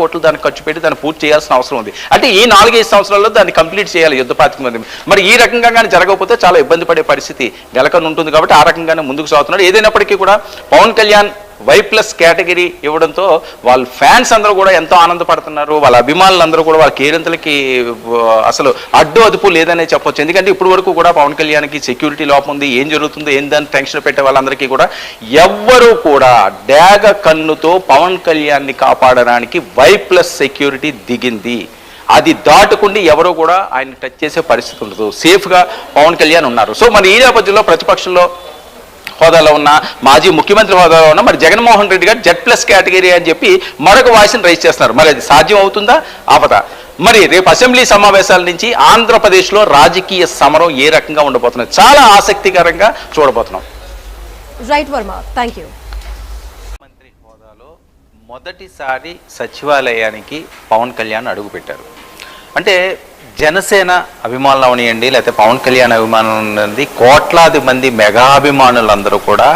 కోట్లు దాన్ని ఖర్చు పెట్టి దాన్ని పూర్తి చేయాల్సిన అవసరం ఉంది. అంటే ఈ నాలుగైదు సంవత్సరాల్లో దాన్ని కంప్లీట్ చేయాలి యుద్ధ ప్రాతిపదిక మరి ఈ రకంగా కానీ జరగకపోతే చాలా ఇబ్బంది పడే పరిస్థితి వెలకనుంటుంది ఉంటుంది కాబట్టి ఆ రకంగానే ముందుకు సాగుతున్నాడు. ఏదైనప్పటికీ కూడా Pawan Kalyan Y plus category ఇవ్వడంతో వాళ్ళ ఫ్యాన్స్ అందరూ కూడా ఎంతో ఆనందపడుతున్నారు. వాళ్ళ అభిమానులు అందరూ కూడా వాళ్ళ కేరింతలకి అసలు అడ్డు అదుపు లేదనే చెప్పొచ్చు. ఎందుకంటే ఇప్పుడు వరకు కూడా పవన్ కళ్యాణ్కి సెక్యూరిటీ లోపం ఉంది. ఏం జరుగుతుందో ఏం దాన్ని టెన్షన్ పెట్టే వాళ్ళందరికీ కూడా ఎవ్వరూ కూడా డాగ కన్నుతో పవన్ కళ్యాణ్ని కాపాడడానికి వై ప్లస్ సెక్యూరిటీ దిగింది. అది దాటుకుండి ఎవరు కూడా ఆయన టచ్ చేసే పరిస్థితి ఉండదు. సేఫ్గా పవన్ కళ్యాణ్ ఉన్నారు. సో మరి ఈ నేపథ్యంలో ప్రతిపక్షంలో హోదాలో ఉన్న మాజీ ముఖ్యమంత్రి హోదాలో ఉన్న మరి జగన్మోహన్ రెడ్డి గారు జెడ్ ప్లస్ కేటగిరీ అని చెప్పి మరొక వాయిస్ని రైజ్ చేస్తున్నారు. మరి అది సాధ్యం అవుతుందా? ఆపదా. మరి రేపు అసెంబ్లీ సమావేశాల నుంచి ఆంధ్రప్రదేశ్లో రాజకీయ సమరం ఏ రకంగా ఉండబోతున్నది? చాలా ఆసక్తికరంగా చూడబోతున్నాం. రైట్ వర్మ థ్యాంక్ యూ మంత్రి హోదాలో మొదటిసారి సచివాలయానికి పవన్ కళ్యాణ్ అడుగుపెట్టారు. అంటే జనసేన అభిమానులు అవనియండి లేకపోతే పవన్ కళ్యాణ్ అభిమానులు ఉన్నది కోట్లాది మంది మెగా అభిమానులందరూ కూడా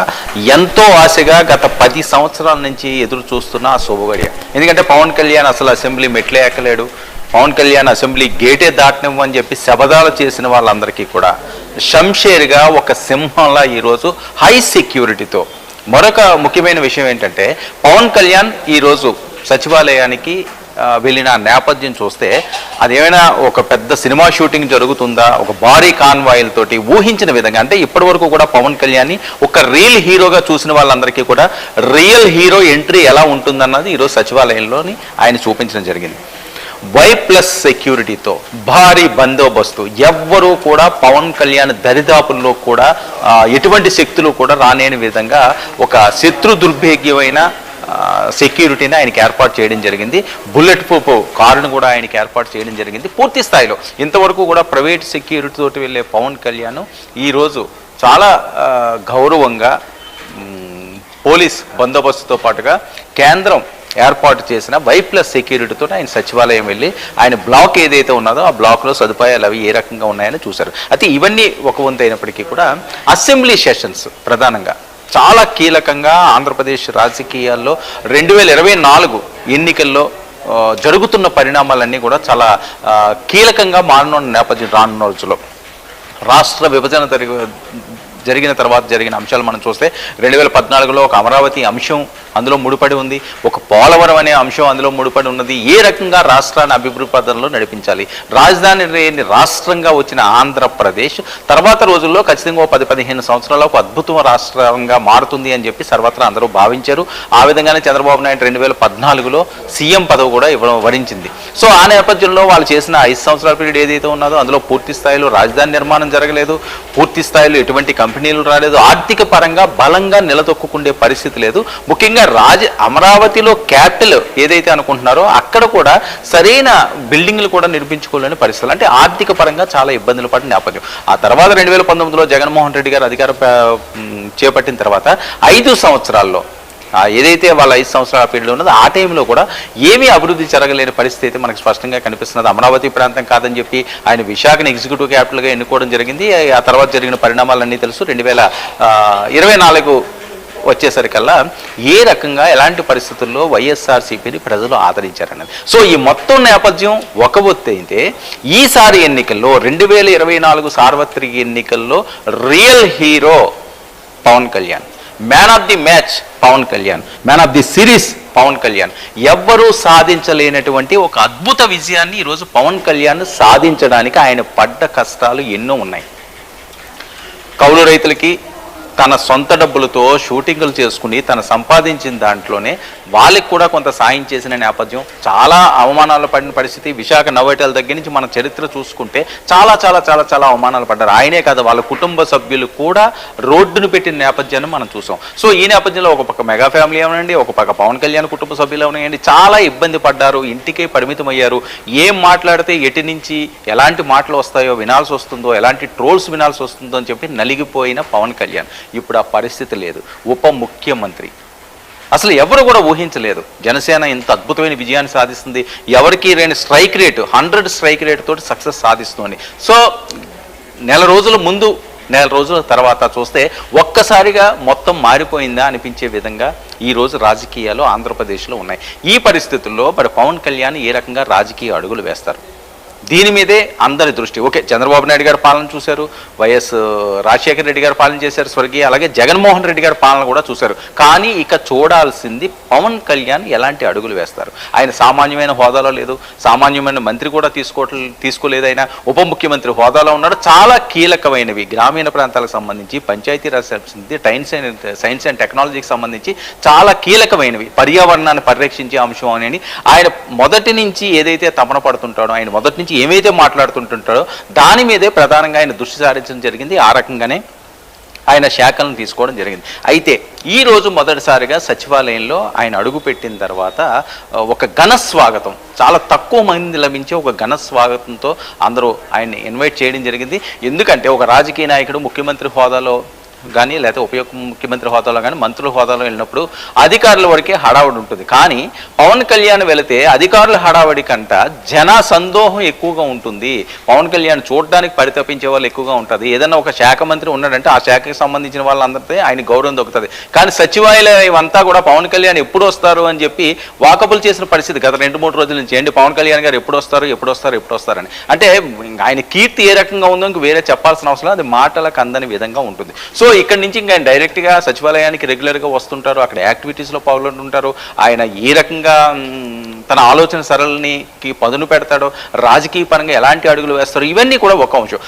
ఎంతో ఆశగా గత పది సంవత్సరాల నుంచి ఎదురు చూస్తున్న ఆ శుభగడియ ఎందుకంటే పవన్ కళ్యాణ్ అసలు అసెంబ్లీ మెట్లే ఎక్కలేడు పవన్ కళ్యాణ్ అసెంబ్లీ గేటే దాటనివ్వని చెప్పి శబదాలు చేసిన వాళ్ళందరికీ కూడా షంషేర్గా ఒక సింహంలా ఈరోజు హై సెక్యూరిటీతో. మరొక ముఖ్యమైన విషయం ఏంటంటే పవన్ కళ్యాణ్ ఈరోజు సచివాలయానికి వెళ్ళిన నేపథ్యం చూస్తే అదేమైనా ఒక పెద్ద సినిమా షూటింగ్ జరుగుతుందా? ఒక భారీ కాన్వాయిలతోటి ఊహించిన విధంగా అంటే ఇప్పటి వరకు కూడా పవన్ కళ్యాణ్ ఒక రియల్ హీరోగా చూసిన వాళ్ళందరికీ కూడా రియల్ హీరో ఎంట్రీ ఎలా ఉంటుందన్నది ఈరోజు సచివాలయంలోని ఆయన చూపించడం జరిగింది. వై ప్లస్ సెక్యూరిటీతో భారీ బందోబస్తు. ఎవ్వరూ కూడా పవన్ కళ్యాణ్ దరిదాపుల్లో కూడా ఎటువంటి శక్తులు కూడా రానేని విధంగా ఒక శత్రు దుర్భేగ్యమైన సెక్యూరిటీని ఆయనకి ఏర్పాటు చేయడం జరిగింది. బుల్లెట్ ప్రూఫ్ కారును కూడా ఆయనకి ఏర్పాటు చేయడం జరిగింది. పూర్తి స్థాయిలో. ఇంతవరకు కూడా ప్రైవేట్ సెక్యూరిటీ తోటి వెళ్ళే పవన్ కళ్యాణ్ ఈరోజు చాలా గౌరవంగా పోలీస్ బందోబస్తుతో పాటుగా కేంద్రం ఏర్పాటు చేసిన వై ప్లస్ సెక్యూరిటీతో ఆయన సచివాలయం వెళ్ళి ఆయన బ్లాక్ ఏదైతే ఉన్నదో ఆ బ్లాక్లో సదుపాయాలు అవి ఏ రకంగా ఉన్నాయని చూశారు. అయితే ఇవన్నీ ఒక వంతు అయినప్పటికీ కూడా అసెంబ్లీ సెషన్స్ ప్రధానంగా చాలా కీలకంగా ఆంధ్రప్రదేశ్ రాజకీయాల్లో రెండు వేల ఇరవై నాలుగు ఎన్నికల్లో జరుగుతున్న పరిణామాలన్నీ కూడా చాలా కీలకంగా మారనున్న నేపథ్యం రానున్న రోజుల్లో. రాష్ట్ర విభజన జరిగి జరిగిన తర్వాత జరిగిన అంశాలు మనం చూస్తే రెండు వేల పద్నాలుగులో ఒక అమరావతి అంశం అందులో ముడిపడి ఉంది. ఒక పోలవరం అనే అంశం అందులో ముడిపడి ఉన్నది. ఏ రకంగా రాష్ట్రాన్ని అభివృద్ధి పథంలో నడిపించాలి? రాజధాని లేని రాష్ట్రంగా వచ్చిన ఆంధ్రప్రదేశ్ తర్వాత రోజుల్లో ఖచ్చితంగా ఓ పది పదిహేను సంవత్సరాల ఒక అద్భుతం రాష్ట్రంగా మారుతుంది అని చెప్పి సర్వత్రా అందరూ భావించారు. ఆ విధంగానే చంద్రబాబు నాయుడు రెండు వేల పద్నాలుగులో సీఎం పదవి కూడా ఇవ్వడం వరించింది. సో ఆ నేపథ్యంలో వాళ్ళు చేసిన ఐదు సంవత్సరాల పీరియడ్ ఏదైతే ఉన్నదో అందులో పూర్తి స్థాయిలో రాజధాని నిర్మాణం జరగలేదు. పూర్తి స్థాయిలో ఎటువంటి కంపెనీలు రాలేదు. ఆర్థిక పరంగా బలంగా నిలదొక్కుండే పరిస్థితి లేదు. ముఖ్యంగా రాజ అమరావతిలో క్యాపిటల్ ఏదైతే అనుకుంటున్నారో అక్కడ కూడా సరైన బిల్డింగ్లు కూడా నిర్మించుకోలేని పరిస్థితులు. అంటే ఆర్థిక పరంగా చాలా ఇబ్బందులు పడిన నేపథ్యం. ఆ తర్వాత రెండు వేల పంతొమ్మిదిలో జగన్మోహన్ రెడ్డి గారు అధికారం చేపట్టిన తర్వాత ఐదు సంవత్సరాల్లో ఏదైతే వాళ్ళ ఐదు సంవత్సరాల పీరియడ్ ఉన్నదో ఆ టైంలో కూడా ఏమీ అభివృద్ధి జరగలేని పరిస్థితి అయితే మనకు స్పష్టంగా కనిపిస్తున్నది. అమరావతి ప్రాంతం కాదని చెప్పి ఆయన విశాఖను ఎగ్జిక్యూటివ్ క్యాపిటల్గా ఎన్నుకోవడం జరిగింది. ఆ తర్వాత జరిగిన పరిణామాలన్నీ తెలుసు. రెండు వేల ఇరవై నాలుగు వచ్చేసరికల్లా ఏ రకంగా ఎలాంటి పరిస్థితుల్లో వైఎస్ఆర్సీపీని ప్రజలు ఆదరించారన్నది. సో ఈ మొత్తం నేపథ్యం ఒక ఒత్తి అయితే ఈసారి ఎన్నికల్లో రెండు వేల ఇరవై నాలుగు సార్వత్రిక ఎన్నికల్లో real hero Pawan Kalyan man of the match Pawan Kalyan man of the series Pawan Kalyan. ఎవ్వరూ సాధించలేనటువంటి ఒక అద్భుత విజయాన్ని ఈరోజు పవన్ కళ్యాణ్ సాధించడానికి ఆయన పడ్డ కష్టాలు ఎన్నో ఉన్నాయి. కౌలు రైతులకి తన సొంత డబ్బులతో షూటింగులు చేసుకుని తన సంపాదించిన దాంట్లోనే వాళ్ళకి కూడా కొంత సాయం చేసిన నేపథ్యం చాలా అవమానాలు పడిన పరిస్థితి. విశాఖ నవోటల దగ్గర నుంచి మన చరిత్ర చూసుకుంటే చాలా చాలా చాలా చాలా అవమానాలు పడ్డారు. ఆయనే కాదు వాళ్ళ కుటుంబ సభ్యులు కూడా రోడ్డును పెట్టిన నేపథ్యాన్ని మనం చూసాం. సో ఈ నేపథ్యంలో ఒక పక్క మెగా ఫ్యామిలీ అవనండి ఒక పక్క పవన్ కళ్యాణ్ కుటుంబ సభ్యులు అవనండి చాలా ఇబ్బంది పడ్డారు ఇంటికే పరిమితమయ్యారు. ఏం మాట్లాడితే ఎటు నుంచి ఎలాంటి మాటలు వస్తాయో వినాల్సి వస్తుందో ఎలాంటి ట్రోల్స్ వినాల్సి వస్తుందో అని చెప్పి నలిగిపోయిన పవన్ కళ్యాణ్. ఇప్పుడు ఆ పరిస్థితి లేదు. ఉప ముఖ్యమంత్రి. అసలు ఎవరు కూడా ఊహించలేదు. జనసేన ఇంత అద్భుతమైన విజయాన్ని సాధిస్తుంది. ఎవరికి లేని strike rate hundred strike rate తోటి సక్సెస్ సాధిస్తుంది. సో నెల రోజుల ముందు నెల రోజుల తర్వాత చూస్తే ఒక్కసారిగా మొత్తం మారిపోయిందా అనిపించే విధంగా ఈరోజు రాజకీయాలు ఆంధ్రప్రదేశ్లో ఉన్నాయి. ఈ పరిస్థితుల్లో మరి పవన్ కళ్యాణ్ ఏ రకంగా రాజకీయ అడుగులు వేస్తారు? దీని మీదే అందరి దృష్టి. ఓకే చంద్రబాబు నాయుడు గారి పాలన చూశారు వైఎస్ రాజశేఖర రెడ్డి గారు పాలన చేశారు స్వర్గీయ అలాగే జగన్మోహన్ రెడ్డి గారి పాలన కూడా చూశారు. కానీ ఇక చూడాల్సింది పవన్ కళ్యాణ్ ఎలాంటి అడుగులు వేస్తారు. ఆయన సామాన్యమైన హోదాలో లేదు సామాన్యమైన మంత్రి కూడా తీసుకోవట్లే తీసుకోలేదు ఆయన ఉప ముఖ్యమంత్రి హోదాలో ఉన్నాడు. చాలా కీలకమైనవి. గ్రామీణ ప్రాంతాలకు సంబంధించి పంచాయతీరాజ్ సంబంధించి టైన్స్ అండ్ సైన్స్ అండ్ టెక్నాలజీకి సంబంధించి చాలా కీలకమైనవి. పర్యావరణాన్ని పరిరక్షించే అంశం అని ఆయన మొదటి నుంచి ఏదైతే తపన పడుతుంటాడో ఆయన మొదటి నుంచి ఏమైతే మాట్లాడుతుంటుంటాడో దాని మీదే ప్రధానంగా ఆయన దృష్టి సారించడం జరిగింది. ఆ రకంగానే ఆయన శాఖలను తీసుకోవడం జరిగింది. అయితే ఈ రోజు మొదటిసారిగా సచివాలయంలో ఆయన అడుగుపెట్టిన తర్వాత ఒక ఘన స్వాగతం చాలా తక్కువ మంది లభించే ఒక ఘన స్వాగతంతో అందరూ ఆయన్ని ఇన్వైట్ చేయడం జరిగింది. ఎందుకంటే ఒక రాజకీయ నాయకుడు ముఖ్యమంత్రి హోదాలో కానీ లేకపోతే ఉపయోగ ముఖ్యమంత్రి హోదాలో కానీ మంత్రుల హోదాలో వెళ్ళినప్పుడు అధికారుల వరకే హడావుడి ఉంటుంది. కానీ పవన్ కళ్యాణ్ వెళితే అధికారుల హడావడి కంట జన సందోహం ఎక్కువగా ఉంటుంది. పవన్ కళ్యాణ్ చూడడానికి పరితపించే వాళ్ళు ఎక్కువగా ఉంటుంది ఏదైనా ఒక శాఖ మంత్రి ఉన్నాడంటే ఆ శాఖకి సంబంధించిన వాళ్ళందరితో ఆయన గౌరవం దొక్కుతుంది కానీ సచివాలయం అంతా కూడా పవన్ కళ్యాణ్ ఎప్పుడు వస్తారు అని చెప్పి వాకబుల్ చేసిన పరిస్థితి గత రెండు మూడు రోజుల నుంచి. ఏంటి పవన్ కళ్యాణ్ గారు ఎప్పుడు వస్తారు ఎప్పుడు వస్తారు ఎప్పుడు వస్తారని. అంటే ఆయన కీర్తి ఏ రకంగా ఉందో ఇంక వేరే చెప్పాల్సిన అవసరం అది మాటలకు అందని విధంగా ఉంటుంది. సో ఇక్కడి నుంచి ఇంకా ఆయన డైరెక్ట్గా సచివాలయానికి రెగ్యులర్గా వస్తుంటారు. అక్కడ యాక్టివిటీస్లో పాల్గొంటుంటారు. ఆయన ఏ రకంగా తన ఆలోచన సరళికి పదును పెడతాడో రాజకీయ పరంగా ఎలాంటి అడుగులు వేస్తారో ఇవన్నీ కూడా ఒక అంశం.